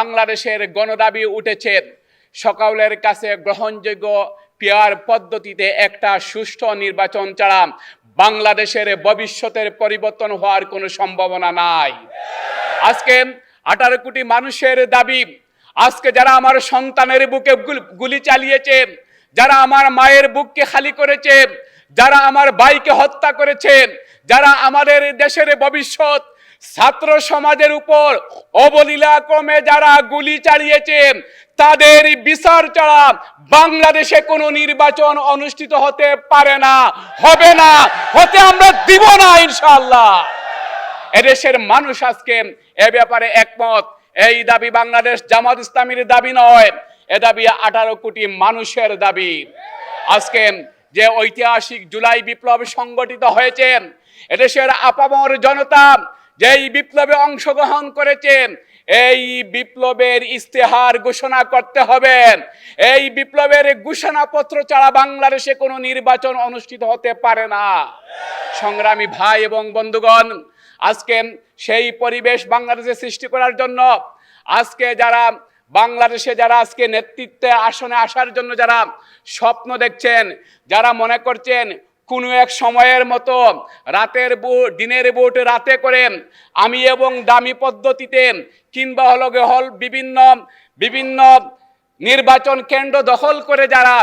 বাংলাদেশের গণদাবি উঠেছে। সকলের কাছে গ্রহণযোগ্য পেয়ার পদ্ধতিতে একটা সুষ্ঠু নির্বাচন ছাড়া বাংলাদেশের ভবিষ্যতের পরিবর্তন হওয়ার কোনো সম্ভাবনা নাই। আজকে আঠারো কোটি মানুষের দাবি, আজকে যারা আমার সন্তানের বুকে গুলি চালিয়েছে, যারা আমার মায়ের বুককে খালি করেছে, যারা আমার ভাইকে হত্যা করেছে, যারা আমাদের দেশের ভবিষ্যৎ ছাত্র সমাজের উপর অবলীলা ক্রমে যারা গুলি চালিয়েছে, তাদের বিচার ছাড়া বাংলাদেশে কোনো নির্বাচন অনুষ্ঠিত হতে পারে না, হবে না, হতে আমরা দিব না ইনশাআল্লাহ। এদেশের মানুষ আজকে এ ব্যাপারে একমত। এই দাবি বাংলাদেশ জামাত ইসলামীর দাবি নয়, এ দাবি আঠারো কোটি মানুষের দাবি। আজকে যে ঐতিহাসিক জুলাই বিপ্লব সংগঠিত হয়েছে, এদেশের আপামর জনতা যেই বিপ্লবে অংশগ্রহণ করেছেন, এই বিপ্লবের ইস্তেহার ঘোষণা করতে হবে। এই বিপ্লবের ঘোষণাপত্র ছাড়া বাংলাদেশে কোনো নির্বাচন অনুষ্ঠিত হতে পারে না। সংগ্রামী ভাই এবং বন্ধুগণ, আজকে সেই পরিবেশ বাংলাদেশে সৃষ্টি করার জন্য, আজকে যারা বাংলাদেশে যারা আজকে নেতৃত্বে আসনে আসার জন্য যারা স্বপ্ন দেখছেন, যারা মনে করছেন কোনো এক সময়ের মতো রাতের বুট দিনের বোট রাতে করে আমি এবং দামি পদ্ধতিতে কিংবা হলো হল বিভিন্ন বিভিন্ন নির্বাচন কেন্দ্র দখল করে যারা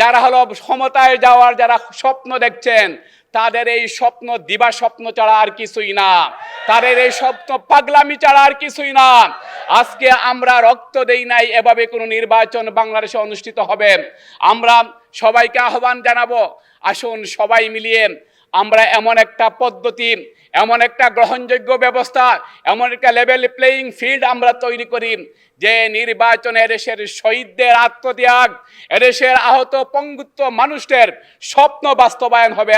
যারা হলো ক্ষমতায় যাওয়ার যারা স্বপ্ন দেখছেন তাদের এই স্বপ্ন দিবা স্বপ্ন ছাড়া আর কিছুই না। তাদের এই স্বপ্ন পাগলামি ছাড়া আর কিছুই না। আজকে আমরা রক্ত দেই নাই, এভাবে কোনো নির্বাচন বাংলাদেশে অনুষ্ঠিত হবে। আমরা সবাইকে আহ্বান জানাব, আসুন সবাই মিলিয়ে আমরা এমন একটা পদ্ধতি, এমন একটা গ্রহণযোগ্য ব্যবস্থা, এমন একটা লেভেল প্লেয়িং ফিল্ড আমরা তৈরি করি যে নির্বাচনে এদেশের শহীদদের আত্মত্যাগ, এদেশের আহত পঙ্গুত্ব মানুষদের স্বপ্ন বাস্তবায়ন হবে।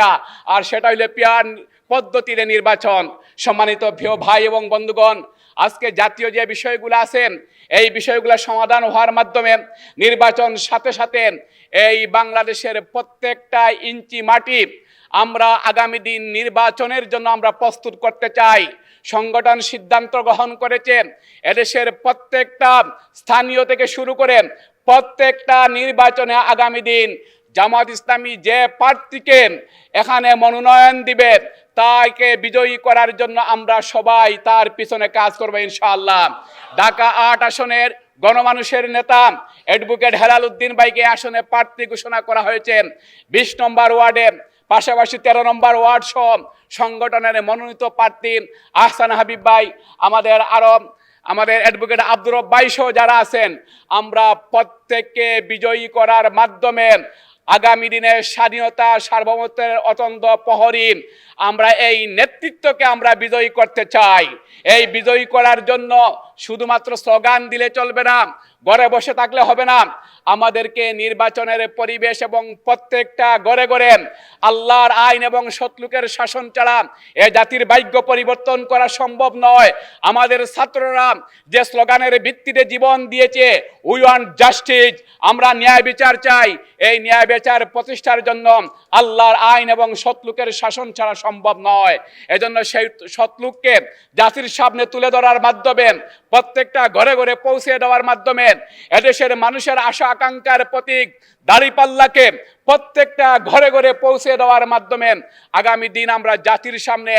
আর সেটা হইলে পিয়ার পদ্ধতিতে নির্বাচন। সম্মানিত প্রিয় ভাই এবং বন্ধুগণ, আজকে জাতীয় যে বিষয়গুলো আছে, এই বিষয়গুলো সমাধান হওয়ার মাধ্যমে নির্বাচন সাথে সাথে এই বাংলাদেশের প্রত্যেকটা ইঞ্চি মাটি আমরা আগামী দিন নির্বাচনের জন্য আমরা প্রস্তুত করতে চাই। সংগঠন সিদ্ধান্ত গ্রহণ করেছে এদেশের প্রত্যেকটা স্থানীয় থেকে শুরু করে প্রত্যেকটা নির্বাচনে আগামী দিন জামাত ইসলামী যে প্রার্থীকে এখানে মনোনয়ন দিবে, তাকে বিজয়ী করার জন্য আমরা সবাই তার পিছনে কাজ করব ইনশাআল্লাহ। ঢাকা আট আসনের গণমানুষের নেতা অ্যাডভোকেট হেলাল উদ্দিন ভাইকে আসনে প্রার্থী ঘোষণা করা হয়েছে। বিশ নম্বর ওয়ার্ডে পাশাপাশি তেরো নম্বর ওয়ার্ড সহ সংগঠনের মনোনীত প্রার্থী আহসান হাবিব ভাই, আমাদের আরও আমাদের অ্যাডভোকেট আব্দুর সহ যারা আছেন, আমরা প্রত্যেককে বিজয়ী করার মাধ্যমে আগামী দিনে স্বাধীনতা সার্বভৌমত্বের অতন্দ প্রহরী আমরা এই নেতৃত্বকে আমরা বিজয়ী করতে চাই। এই বিজয়ী করার জন্য শুধুমাত্র স্লোগান দিলে চলবে না ঘরে বসে থাকলে হবে না। আমাদেরকে নির্বাচনের পরিবেশ এবং প্রত্যেকটা ঘরে ঘরে আল্লাহর আইন এবং সতলুকের শাসন ছাড়া এ জাতির ভাগ্য পরিবর্তন করা সম্ভব নয়। আমাদের ছাত্ররা যে স্লোগানের ভিত্তিতে জীবন দিয়েছে উই ওয়ান্ট জাস্টিস আমরা ন্যায় বিচার চাই। এই ন্যায় বিচার প্রতিষ্ঠার জন্য আল্লাহর আইন এবং সতলুকের শাসন ছাড়া সম্ভব নয়। এজন্য সেই সতলুককে জাতির সামনে তুলে ধরার মাধ্যমে প্রত্যেকটা ঘরে ঘরে পৌঁছে দেওয়ার মাধ্যমে এদেশের মানুষের আশা আকাঙ্ক্ষার প্রতীক দাড়িপাল্লাকে প্রত্যেকটা ঘরে ঘরে পৌঁছে দেওয়ার মাধ্যমে আগামী দিন আমরা জাতির সামনে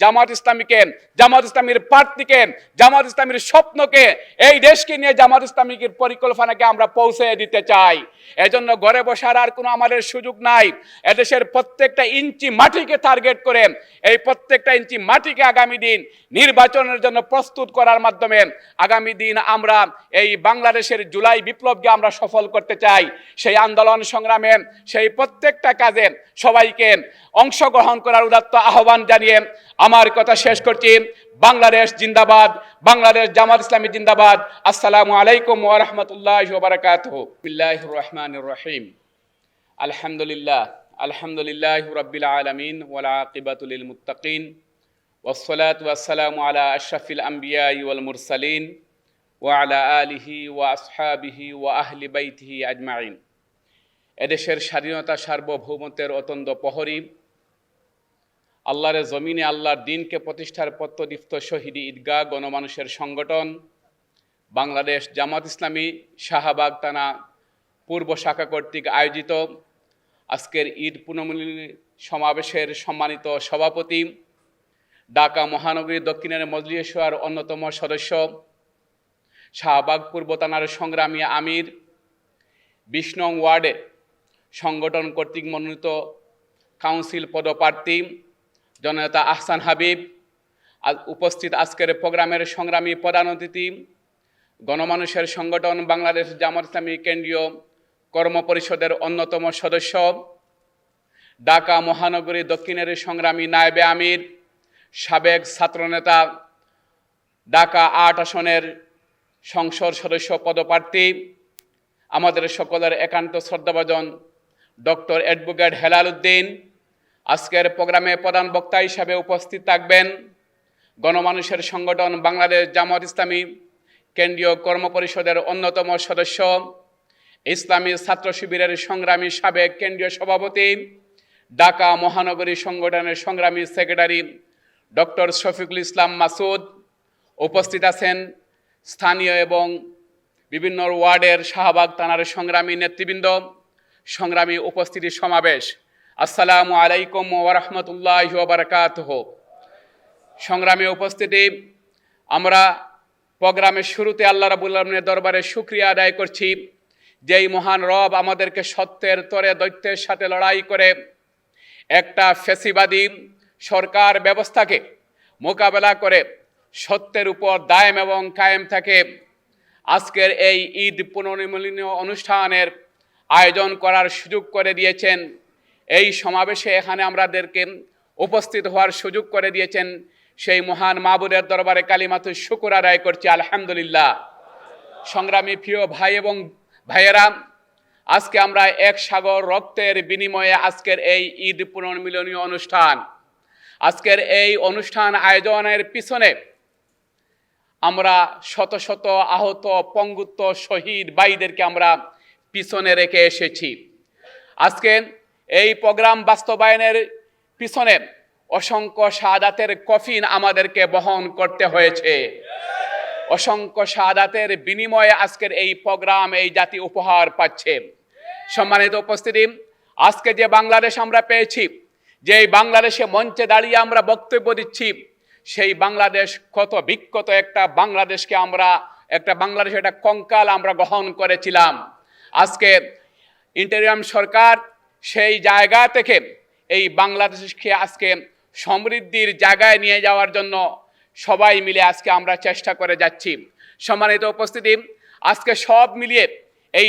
জামাত ইসলামীকে, জামাত ইসলামীর প্রার্থীকে, জামাত ইসলামীর স্বপ্নকে, এই দেশকে নিয়ে জামাত ইসলামীর পরিকল্পনাকে আমরা পৌঁছে দিতে চাই। এজন্য ঘরে বসার আর কোনো আমাদের সুযোগ নাই। এদেশের প্রত্যেকটা ইঞ্চি মাটিকে টার্গেট করে এই প্রত্যেকটা ইঞ্চি মাটিকে আগামী দিন নির্বাচনের জন্য প্রস্তুত করার মাধ্যমে আগামী দিন আমরা এই বাংলাদেশের জুলাই বিপ্লবকে আমরা সফল করতে চাই। সেই আন্দোলন সংগ্রামে সেই প্রত্যেকটা কাজে সবাইকে অংশগ্রহণ করার উদাত্ত আহ্বান জানিয়ে আমার কথা শেষ করছি। বাংলাদেশ জিন্দাবাদ, বাংলাদেশ জামাত ইসলামী জিন্দাবাদ। আসসালামু আলাইকুম ওরহমতুল্লাহ বারকাতহ। রহমান রহিম। আলহামদুলিল্লাহ আলহামদুলিল্লাহ রবিল আলমিন ওলাকিবাতুল মুতাকিন ওসলাত ওয়াসালাম আলা আশরাফিল আম্বিয়া ওয়াল মুরসালিন। ওয়ালা আলিহি ওয়া আসহাবিহি ওয়া আহলি বাইতিহি আজমাইন। এদেশের স্বাধীনতা সার্বভৌমত্বের অতন্দ প্রহরী। আল্লাহর জমিনে আল্লাহর দিনকে প্রতিষ্ঠার পত্রদীপ্ত শহীদি ঈদগাহ গণমানুষের সংগঠন। বাংলাদেশ জামাত ইসলামী শাহবাগ থানা পূর্ব শাখা কর্তৃক আয়োজিত আজকের ঈদ পুনর্মিলনী সমাবেশের সম্মানিত সভাপতি, ঢাকা মহানগরী দক্ষিণের মজলিসের অন্যতম সদস্য, শাহবাগ পূর্ব থানার সংগ্রামী আমির নং ওয়ার্ডে সংগঠন কর্তৃক মনোনীত কাউন্সিল পদপ্রার্থী জননেতা আহসান হাবিব। উপস্থিত আজকের প্রোগ্রামের সংগ্রামী প্রধান অতিথি, গণমানুষের সংগঠন বাংলাদেশ জামাত ইসলামী কেন্দ্রীয় কর্মপরিষদের অন্যতম সদস্য, ঢাকা মহানগরী দক্ষিণের সংগ্রামী নায়েবে আমির, সাবেক ছাত্রনেতা, ঢাকা আট আসনের সংসদ সদস্য পদপ্রার্থী, আমাদের সকলের একান্ত শ্রদ্ধাভাজন ডক্টর অ্যাডভোকেট হেলাল উদ্দিন। আজকের প্রোগ্রামে প্রধান বক্তা হিসাবে উপস্থিত থাকবেন গণমানুষের সংগঠন বাংলাদেশ জামাত ইসলামী, কেন্দ্রীয় কর্মপরিষদের অন্যতম সদস্য, ইসলামী ছাত্র শিবিরের সংগ্রামী সাবেক কেন্দ্রীয় সভাপতি, ঢাকা মহানগরী সংগঠনের সংগ্রামী সেক্রেটারি ডক্টর শফিকুল ইসলাম মাসুদ। উপস্থিত আছেন স্থানীয় এবং বিভিন্ন ওয়ার্ডের শাহবাগ থানার সংগ্রামী নেতৃবৃন্দ। সংগ্রামী উপস্থিতির সমাবেশ। আসসালামু আলাইকুম ওরহমতুল্লাহ বারকাত সংগ্রামী উপস্থিতি, আমরা প্রোগ্রামের শুরুতে আল্লাহ রাবুল আলমের দরবারে শুক্রিয়া আদায় করছি যেই মহান রব আমাদেরকে সত্যের তরে, দৈত্যের সাথে লড়াই করে একটা ফেসিবাদী সরকার ব্যবস্থাকে মোকাবেলা করে সত্যের উপর দায়েম এবং কায়েম থাকে। আজকের এই ঈদ পুনর্মিলনীয় অনুষ্ঠানের আয়োজন করার সুযোগ করে দিয়েছেন। এই সমাবেশে এখানে আমাদেরকে উপস্থিত হওয়ার সুযোগ করে দিয়েছেন সেই মহান মাহবুদের দরবারে কালিমাতু শুকুর আদায় করছি, আলহামদুলিল্লাহ। সংগ্রামী প্রিয় ভাই এবং ভাইয়েরা, আজকে আমরা এক সাগর রক্তের বিনিময়ে আজকের এই ঈদ পুনর্মিলনীয় অনুষ্ঠান, আজকের এই অনুষ্ঠান আয়োজনের পিছনে আমরা শত শত আহত পঙ্গুত্ব শহীদ বাইদেরকে আমরা পিছনে রেখে এসেছি। আজকে এই প্রোগ্রাম বাস্তবায়নের পিছনে অসংখ্য শাহাদাতের কফিন আমাদেরকে বহন করতে হয়েছে। অসংখ্য শাহাদাতের বিনিময়ে আজকের এই প্রোগ্রাম এই জাতি উপহার পাচ্ছে। সম্মানিত উপস্থিতি, আজকে যে বাংলাদেশ আমরা পেয়েছি যে বাংলাদেশে মঞ্চে দাঁড়িয়ে আমরা বক্তব্য দিচ্ছি, সেই বাংলাদেশ কত বিক্ষত একটা বাংলাদেশকে আমরা, একটা বাংলাদেশ একটা কঙ্কাল আমরা গ্রহণ করেছিলাম। আজকে ইন্টারিয়াম সরকার সেই জায়গা থেকে এই বাংলাদেশকে আজকে সমৃদ্ধির জায়গায় নিয়ে যাওয়ার জন্য সবাই মিলে আজকে আমরা চেষ্টা করে যাচ্ছি। সম্মানিত উপস্থিতি, আজকে সব মিলিয়ে এই